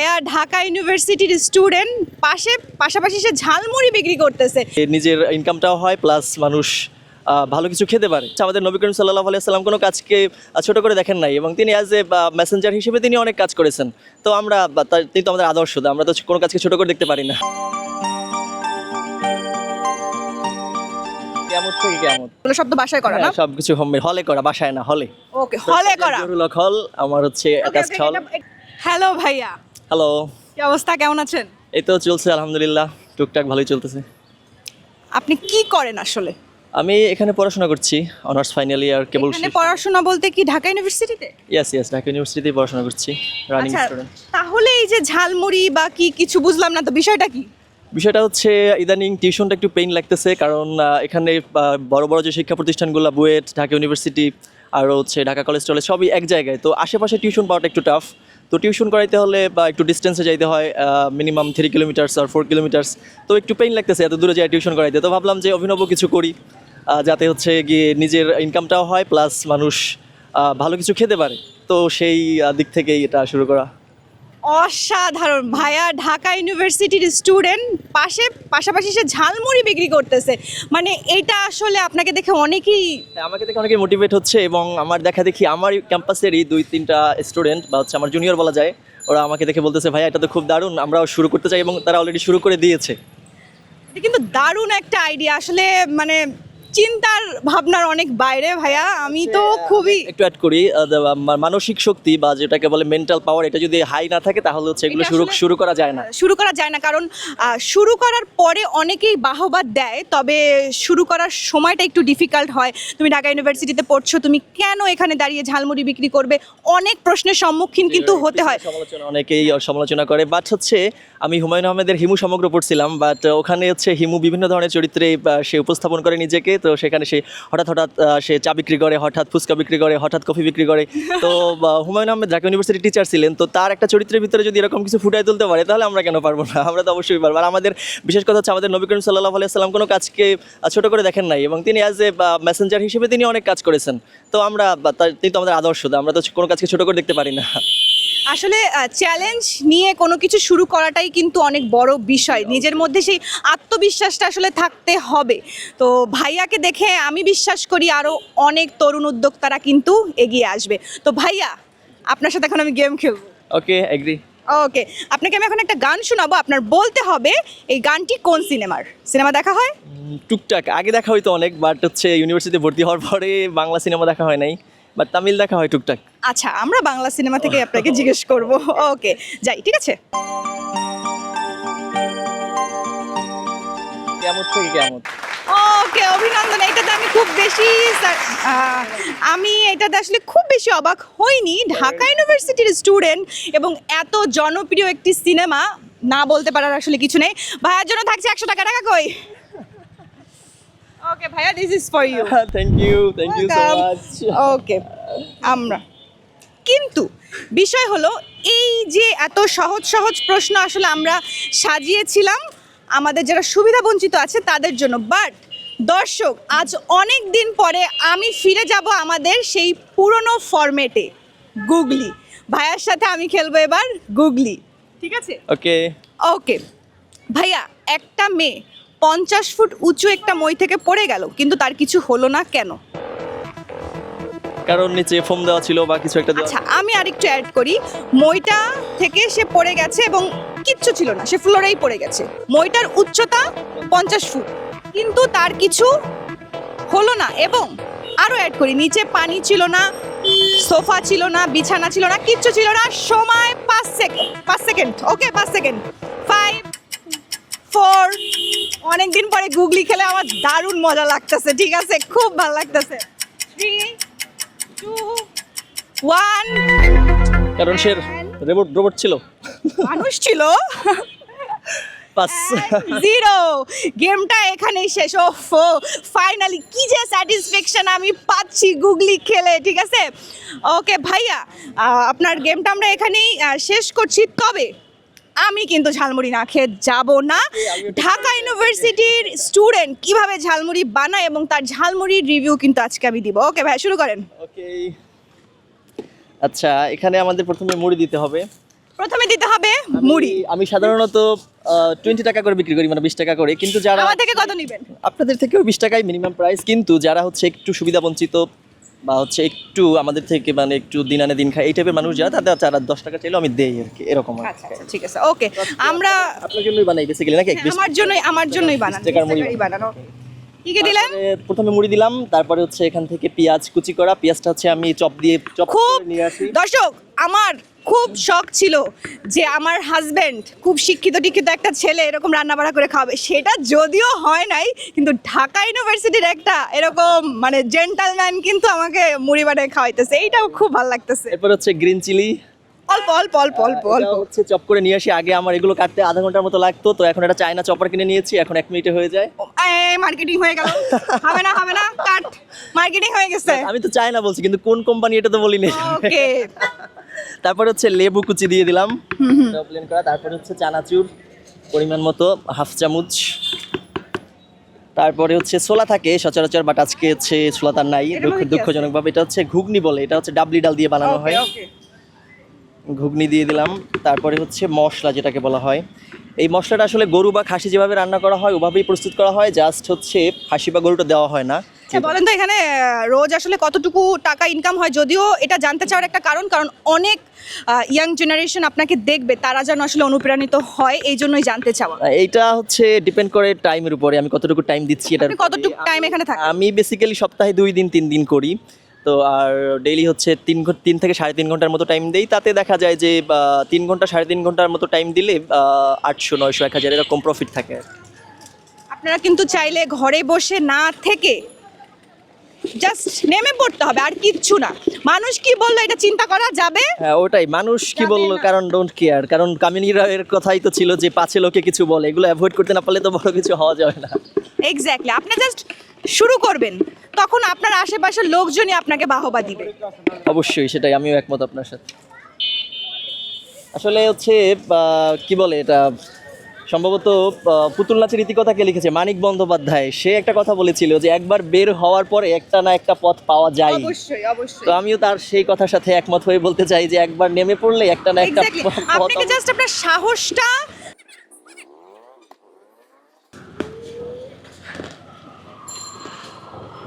ভাইয়া ঢাকা ইউনিভার্সিটির স্টুডেন্ট পাশে পাশাপাশি সে ঝালমুড়ি বিক্রি করতেছে। নিজের ইনকামটাও হয় প্লাস মানুষ ভালো কিছু খেতে পারে। আমাদের নবী করিম সাল্লাহ আলাইসাল্লাম কোনো কাজকে ছোট করে দেখেন নাই এবং তিনি অ্যাজ এ মেসেঞ্জার হিসেবে তিনি অনেক কাজ করেছেন। তো আমরা তিনি তো আমাদের আদর্শ আমরা তো কোনো কাজকে ছোট করে দেখতে পারি না। কেমন থেকে শব্দ বাসায় করা না? সব কিছু হলে করা বাসায় না হলে ওকে হলে করা। হল আমার হচ্ছে হল। হ্যালো ভাইয়া। হ্যালো কি অবস্থা? কেমন আছেন? এই তো চলছে আলহামদুলিল্লাহ। টুকটাক ভালোই চলতেছে। আপনি কি করেন আসলে? আমি এখানে পড়াশোনা করছি অনার্স ফাইনাল ইয়ার কেবল এখানে পড়াশোনা বলতে কি ঢাকা ইউনিভার্সিটিতে? ইয়েস ইয়েস ঢাকা ইউনিভার্সিটিতে পড়াশোনা করছি রানিং আচ্ছা স্টুডেন্ট তাহলে এই যে ঝালমুড়ি বা কি কিছু বুঝলাম না তো বিষয়টা কি? বিষয়টা হচ্ছে ইদানিং টিউশনটা একটু পেইন লাগতেছে কারণ আহ, এখানে আহ, বড় বড় যে শিক্ষা প্রতিষ্ঠানগুলো বুয়েট ঢাকা ইউনিভার্সিটি আর হচ্ছে ঢাকা কলেজ টলেজ সবই এক জায়গায়। তো আশেপাশে টিউশন পাওয়াটা একটু টাফ তো টিউশন করাইতে হলে বা একটু ডিস্টেন্সে যাইতে হয় মিনিমাম থ্রি কিলোমিটার্স আর ফোর কিলোমিটার্স তো একটু পেইন লাগতেছে এত দূরে যাই টিউশন করাইতে। তো ভাবলাম যে অভিনব কিছু করি যাতে হচ্ছে গিয়ে নিজের ইনকামটাও হয় প্লাস মানুষ ভালো কিছু খেতে পারে। তো সেই দিক থেকেই এটা শুরু করা। অসাধারণ। ভাইয়া ঢাকা ইউনিভার্সিটির স্টুডেন্ট পাশে পাশাপাশি সে ঝালমুড়ি বিক্রি করতেছে। মানে এটা আসলে আপনাকে দেখে অনেকেই হ্যাঁ, আমাকে দেখে অনেকে মোটিভেট হচ্ছে এবং আমার দেখা দেখি আমার ক্যাম্পাসেরই দুই তিনটা স্টুডেন্ট বা হচ্ছে আমার জুনিয়র বলা যায় ওরা আমাকে দেখে বলতেছে ভাইয়া এটা তো খুব দারুণ আমরাও শুরু করতে চাই এবং তারা অলরেডি শুরু করে দিয়েছে। কিন্তু দারুণ একটা আইডিয়া আসলে মানে চিন্তার ভাবনার অনেক বাইরে ভাইয়া। আমি তো খুবই একটু অ্যাড করি মানসিক শক্তি বা যেটাকে বলে মেন্টাল পাওয়ার এটা যদি হাই না থাকে তাহলে হচ্ছে এগুলো শুরু শুরু করা যায় না। শুরু করা যায় না কারণ শুরু করার পরে অনেকেই বাহবা দেয় তবে শুরু করার সময়টা একটু ডিফিকাল্ট হয়। তুমি ঢাকা ইউনিভার্সিটিতে পড়ছো তুমি কেন এখানে দাঁড়িয়ে ঝালমুড়ি বিক্রি করবে? অনেক প্রশ্নের সম্মুখীন কিন্তু হতে হয়। সমালোচনা অনেকেই সমালোচনা করে বাট হচ্ছে আমি হুমায়ুন আহমেদের হিমু সমগ্র পড়ছিলাম বাট ওখানে হচ্ছে হিমু বিভিন্ন ধরনের চরিত্রে সে উপস্থাপন করে নিজেকে তো সেখানে সে হঠাৎ হঠাৎ সে চা বিক্রি করে, হঠাৎ ফুচকা বিক্রি করে, হঠাৎ কফি বিক্রি করে। তো হুমায়ুন আহমেদ ঢাকা ইউনিভার্সিটির টিচার ছিলেন, তো তার একটা চরিত্রের ভিতরে যদি এরকম কিছু ফুটাই তুলতে পারে, তাহলে আমরা কেন পারব না? আমরা তো অবশ্যই পারব। আর আমাদের, বিশেষ কথা হচ্ছে আমাদের নবী করিম সাল্লাহ আলাইসাল্লাম কোনো কাজকে ছোট করে দেখেন নাই এবং তিনি অ্যাজ এ মেসেঞ্জার হিসেবে তিনি অনেক কাজ করেছেন। তো আমরা তিনি তো আমাদের আদর্শ, আমরা তো কোনো কাজকে ছোট করে দেখতে পারি না। আসলে চ্যালেঞ্জ নিয়ে কোনো কিছু শুরু করাটাই কিন্তু অনেক বড় বিষয়। নিজের মধ্যে সেই আত্মবিশ্বাসটা আসলে থাকতে হবে। তো ভাইয়াকে দেখে আমি বিশ্বাস করি আরও অনেক তরুণ উদ্যোক্তারা কিন্তু এগিয়ে আসবে। তো ভাইয়া আপনার সাথে এখন আমি গেম খেলব। ওকে এগ্রি ওকে আপনাকে আমি এখন একটা গান শোনাবো। আপনার বলতে হবে এই গানটি কোন সিনেমার? সিনেমা দেখা হয়? টুকটাক। আগে দেখা হয়তো অনেক বাট হচ্ছে ইউনিভার্সিটিতে ভর্তি হওয়ার পরে বাংলা সিনেমা দেখা হয় নাই। বাট তামিল দেখা হয় টুকটাক। আচ্ছা আমরা বাংলা সিনেমা থেকে আপনাকে জিজ্ঞেস করব। ওকে যাই ঠিক আছে? কেমন থেকে কেমন? ওকে অভিনন্দন এটাতে আমি খুব বেশি আমি এটাতে আসলে খুব বেশি অবাক হইনি। ঢাকা ইউনিভার্সিটির স্টুডেন্ট এবং এত জনপ্রিয় একটি সিনেমা না বলতে পারার আসলে কিছু নেই। ভাইয়ার জন্য থাকছে একশো টাকা। টাকা কই? ওকে ভাইয়া this is for you thank you thank you so much okay আমরা। কিন্তু বিষয় হলো এই যে এত সহজ সহজ প্রশ্ন আসলে আমরা সাজিয়েছিলাম আমাদের যারা সুবিধা বঞ্চিত আছে তাদের জন্য। বাট দর্শক আজ অনেক দিন পরে আমি ফিরে যাব আমাদের সেই পুরনো ফরম্যাটে গুগলি। ভাইয়ার সাথে আমি খেলব এবার গুগলি। ঠিক আছে? ওকে ওকে ভাইয়া একটা মেয়ে পঞ্চাশ ফুট উঁচু একটা মই থেকে পড়ে গেল কিন্তু তার কিছু হলো না কেন? কারণ নিচে ফোম দেওয়া ছিল বা কিছু একটা আচ্ছা আমি আরেকটু অ্যাড করি। মইটা থেকে সে পড়ে গেছে এবং কিচ্ছু ছিল না সে ফ্লোরেই পড়ে গেছে। মইটার উচ্চতা পঞ্চাশ ফুট কিন্তু তার কিছু হলো না এবং আরও অ্যাড করি নিচে পানি ছিল না সোফা ছিল না বিছানা ছিল না কিচ্ছু ছিল না। সময় পাঁচ সেকেন্ড পাঁচ সেকেন্ড ওকে পাঁচ সেকেন্ড ফোর অনেকদিন পরে গুগলি খেলে আমার দারুণ মজা লাগতেছে ঠিক আছে? খুব ভালো লাগতেছে। থ্রি টু ওয়ান কারণ সে রোবট রোবট ছিল। মানুষ ছিল। পাস জিরো গেমটা এখানেই শেষ। ও ফাইনালি কি যে স্যাটিসফ্যাকশন আমি পাচ্ছি গুগলি খেলে ঠিক আছে? ওকে ভাইয়া আপনার গেমটা আমরা এখানেই শেষ করছি। তবে আমি কিন্তু ঝালমুড়ি না খেয়ে যাব না। ঢাকা ইউনিভার্সিটির স্টুডেন্ট কীভাবে ঝালমুড়ি বানায় এবং তার ঝালমুড়ির রিভিউ কিন্তু আজকে আমি দিব। ওকে ভাই শুরু করেন। ওকে। আচ্ছা এখানে আমাদের প্রথমে মুড়ি দিতে হবে। প্রথমে দিতে হবে মুড়ি। আমি সাধারণত টোয়েন্টি টাকা করে বিক্রি করি মানে বিশ টাকা করে। কিন্তু যারা আমার থেকে কত নেবেন? আপনাদের থেকেও বিশ টাকাই মিনিমাম প্রাইস কিন্তু যারা হচ্ছে একটু সুবিধা বঞ্চিত বা হচ্ছে একটু আমাদের থেকে মানে একটু দিন আনে দিন খায় এই টাইপের মানুষ যারা তাদের চার দশ টাকা চাইলেও আমি দেই আর কি এরকম। আচ্ছা আচ্ছা ঠিক আছে ওকে আমরা আপনার জন্যই বানাই বেসিক্যালি নাকি? আমার জন্যই আমার জন্যই বানানো কি কি প্রথমে মুড়ি দিলাম তারপরে হচ্ছে এখান থেকে পেঁয়াজ কুচি করা পেঁয়াজটা হচ্ছে আমি চপ দিয়ে চপ খুব নিয়ে আসি। দর্শক আমার খুব শখ ছিল যে আমার হাজবেন্ড খুব শিক্ষিত টিক্ষিত একটা ছেলে এরকম রান্না বাড়া করে খাবে সেটা যদিও হয় নাই কিন্তু ঢাকা ইউনিভার্সিটির একটা এরকম মানে জেন্টালম্যান কিন্তু আমাকে মুড়ি বানায় খাওয়াইতেছে। এইটাও খুব ভালো লাগতেছে। এরপর হচ্ছে গ্রিন চিলি অল্প অল্প অল্প অল্প অল্প। হচ্ছে চপ করে নিয়ে আসি। আগে আমার এগুলো কাটতে আধা ঘণ্টার মতো লাগতো তো এখন একটা চায়না চপার কিনে নিয়েছি এখন এক মিনিটে হয়ে যায়। মার্কেটিং হয়ে গেল। হবে না হবে না কাট। মার্কেটিং হয়ে গেছে। আমি তো চাই না বলছি কিন্তু কোন কোম্পানি এটা তো বলিনি। ওকে তারপর হচ্ছে লেবু কুচি দিয়ে দিলাম। প্লেন করা। তারপর হচ্ছে চানাচুর পরিমাণ মতো হাফ চামচ। তারপরে হচ্ছে ছোলা থাকে সচরাচর বাট আজকে হচ্ছে ছোলা তার নাই। দুঃখজনকভাবে এটা হচ্ছে ঘুগনি বলে এটা হচ্ছে ডাবলি ডাল দিয়ে বানানো হয়। ঘুগনি দিয়ে দিলাম। তারপরে হচ্ছে মশলা যেটাকে বলা হয়। এই মশলাটা আসলে গরু বা খাসি যেভাবে রান্না করা হয় ওভাবেই প্রস্তুত করা হয়। জাস্ট হচ্ছে খাসি বা গরুটা দেওয়া হয় না। আচ্ছা বলেন তো এখানে রোজ আসলে কতটুকু টাকা ইনকাম হয়? যদিও এটা জানতে চাওয়ার একটা কারণ কারণ অনেক ইয়াং জেনারেশন আপনাকে দেখবে তারা যেন আসলে অনুপ্রাণিত হয় এই জন্যই জানতে চাওয়া। এইটা হচ্ছে ডিপেন্ড করে টাইমের উপরে আমি কতটুকু টাইম দিচ্ছি এটা কতটুকু টাইম এখানে থাকেন? আমি বেসিক্যালি সপ্তাহে দুই দিন তিন দিন করি। তো আর ডেইলি হচ্ছে তিন তিন থেকে সাড়ে তিন ঘণ্টার মতো টাইম দেই। তাতে দেখা যায় যে তিন ঘণ্টা সাড়ে তিন ঘণ্টার মতো টাইম দিলে আটশো নয়শো এক হাজার এরকম প্রফিট থাকে আপনারা কিন্তু চাইলে ঘরে বসে না থেকে জাস্ট নেমে পড়তে হবে আর কিচ্ছু না। মানুষ কি বলল এটা চিন্তা করা যাবে? হ্যাঁ ওটাই। মানুষ কি বলল কারণ ডোন্ট কেয়ার কারণ কামিনীরা এর কথাই তো ছিল যে পাঁচে লোকে কিছু বলে। এগুলো অ্যাভয়েড করতে না পারলে তো বড় কিছু হওয়া যাবে না। এক্স্যাক্টলি আপনি জাস্ট শুরু করবেন। তখন আপনার আশেপাশের লোকজনই আপনাকে বাহবা দিবে। অবশ্যই সেটাই। আমিও একমত আপনার সাথে। আসলে হচ্ছে আহ, কি বলে এটা? সম্ভবত পুতুল নাচের ইতিকথা কে লিখেছে? মানিক বন্দ্যোপাধ্যায়। সে একটা কথা বলেছিল যে একবার বের হওয়ার পরে একটা না একটা পথ পাওয়া যায়। অবশ্যই অবশ্যই। তো আমিও তার সেই কথার সাথে একমত হয়ে বলতে চাই যে একবার নেমে পড়লে একটা না একটা পথ জাস্ট আপনার সাহসটা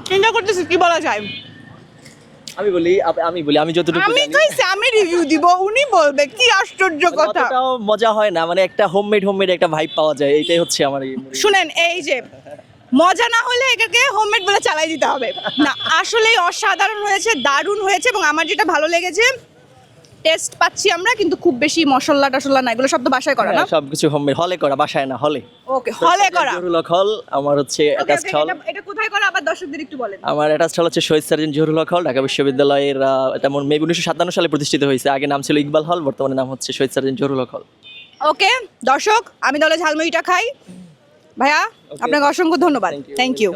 চিন্তা করতেছি কি বলা যায়? আমি বলি আমি বলি আমি যতটুকু আমি কইছি আমি রিভিউ দিব উনি বলবে কি আশ্চর্য কথা। অতটাও মজা হয় না মানে একটা হোমমেড হোমমেড একটা ভাইব পাওয়া যায় এইটাই হচ্ছে আমার শুনেন এই যে মজা না হলে এটাকে হোমমেড বলে চালাই দিতে হবে। না আসলেই অসাধারণ হয়েছে দারুণ হয়েছে এবং আমার যেটা ভালো লেগেছে টেস্ট পাচ্ছি আমরা কিন্তু খুব বেশি মশলা টশলা না এগুলো সব তো বাসায় করা না? হ্যাঁ, সবকিছু হোমমেড হলে করা বাসায় না হলে ওকে হলে করা? জহুরুল হল আমার হচ্ছে Okay, অ্যাটাচড হল এটা- এটা কোথায় করা? আবার দর্শকদের একটু বলেন। আমার অ্যাটাচড হল হচ্ছে শহীদ সার্জন জহুরুল হল ঢাকা বিশ্ববিদ্যালয়ের এটা মে উনিশশো সাতান্ন সালে প্রতিষ্ঠিত হয়েছে। আগে নাম ছিল ইকবাল হল বর্তমানে নাম হচ্ছে শহীদ সার্জন জহুরুল হল ওকে দর্শক আমি তাহলে ঝালমুড়িটা খাই। ভাইয়া আপনাকে অসংখ্য ধন্যবাদ। Thank you.